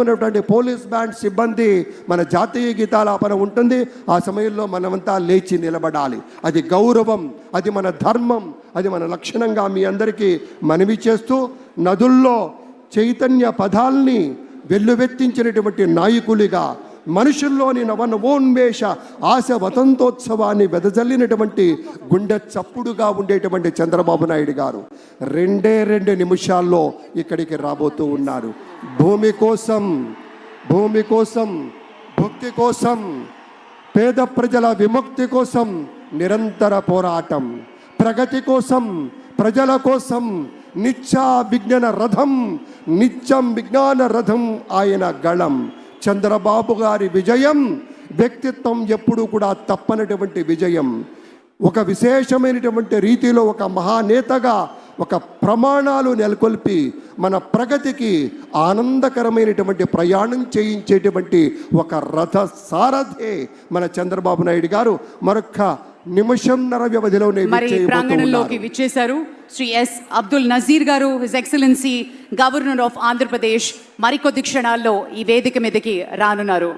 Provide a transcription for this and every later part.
ఉన్నటువంటి police band సిబ్బంది మన జాతీయ గీతాలాపన ఉంటుంది. ఆ సమయంలో మనమంతా లేచి నిలబడాలి. అది గౌరవం అది మన ధర్మం అది మన లక్షణంగా మీ అందరికీ మనవి చేస్తూ నదుల్లో చైతన్య పదాల్ని వెల్లువెత్తించినటువంటి నాయకులుగా మనుషుల్లోని నవనవోన్మేష ఆశ వసంతోత్సవాన్ని వెదజల్లినటువంటి గుండె చప్పుడుగా ఉండేటువంటి చంద్రబాబు నాయుడు గారు రెండే రెండు నిమిషాల్లో ఇక్కడికి రాబోతూ ఉన్నారు. భూమి కోసం భూమి కోసం భక్తి కోసం పేద ప్రజల విముక్తి కోసం నిరంతర పోరాటం ప్రగతి కోసం ప్రజల కోసం నిత్యా విజ్ఞాన రథం నిత్యం విజ్ఞాన రథం ఆయన గళం. చంద్రబాబు గారి విజయం వ్యక్తిత్వం ఎప్పుడూ కూడా తప్పనటువంటి విజయం. ఒక విశేషమైనటువంటి రీతిలో ఒక మహానేతగా ఒక ప్రమాణాలు నెలకొల్పి మన ప్రగతికి ఆనందకరమైనటువంటి ప్రయాణం చేయించేటువంటి ఒక రథ సారథే మన చంద్రబాబు నాయుడు గారు. మరొక నిమిషంన్నర వ్యవధిలోనే మరి ప్రాంగణంలోకి. విచ్చేశారు శ్రీ ఎస్ అబ్దుల్ నజీర్ గారు his excellency governor of Andhra Pradesh మరికొద్ది క్షణాల్లో ఈ వేదిక మీదకి రానున్నారు.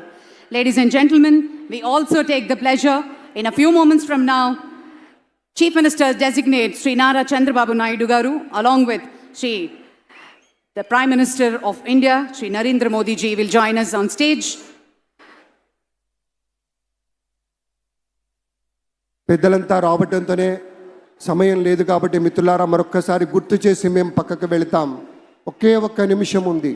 Ladies and gentlemen we also take the pleasure in a few moments from now chief minister designate Shri Nara Chandrababu Naidu గారు along with Shri the prime minister of India Shri Narendra Modi ji will join us on stage పెద్దలంతా రావడంతోనే సమయం లేదు కాబట్టి మిత్రులారా మరొక్కసారి గుర్తు చేసి మేము పక్కకు వెళతాం. ఒకే ఒక్క నిమిషం ఉంది.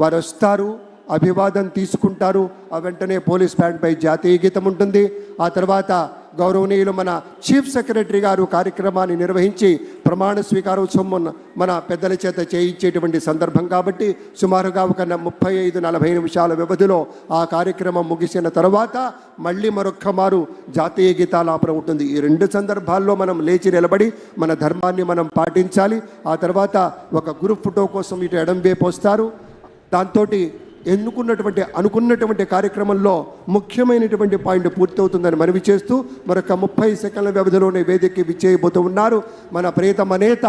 వారు వస్తారు అభివాదం తీసుకుంటారు ఆ వెంటనే పోలీస్ బ్యాండ్పై జాతీయ గీతం ఉంటుంది. ఆ తర్వాత గౌరవనీయులు మన చీఫ్ సెక్రటరీ గారు కార్యక్రమాన్ని నిర్వహించి ప్రమాణ స్వీకారోత్సవం మన మన పెద్దల చేత చేయించేటువంటి సందర్భం కాబట్టి సుమారుగా ఒక ముప్పై ఐదు నలభై నిమిషాల వ్యవధిలో ఆ కార్యక్రమం ముగిసిన తర్వాత మళ్ళీ మరొక్క మారు జాతీయ గీతాలాపన ఉంటుంది. ఈ రెండు సందర్భాల్లో మనం లేచి నిలబడి మన ధర్మాన్ని మనం పాటించాలి. ఆ తర్వాత ఒక గ్రూప్ ఫోటో కోసం ఇటు ఎడం వైపు వస్తారు దాంతో ఎన్నుకున్నటువంటి అనుకున్నటువంటి కార్యక్రమంలో ముఖ్యమైనటువంటి పాయింట్ పూర్తవుతుందని మనవి చేస్తూ మరొక ముప్పై సెకండ్ల వ్యవధిలోనే వేదికకి విచ్చేయబోతూ ఉన్నారు. మన ప్రియతమ నేత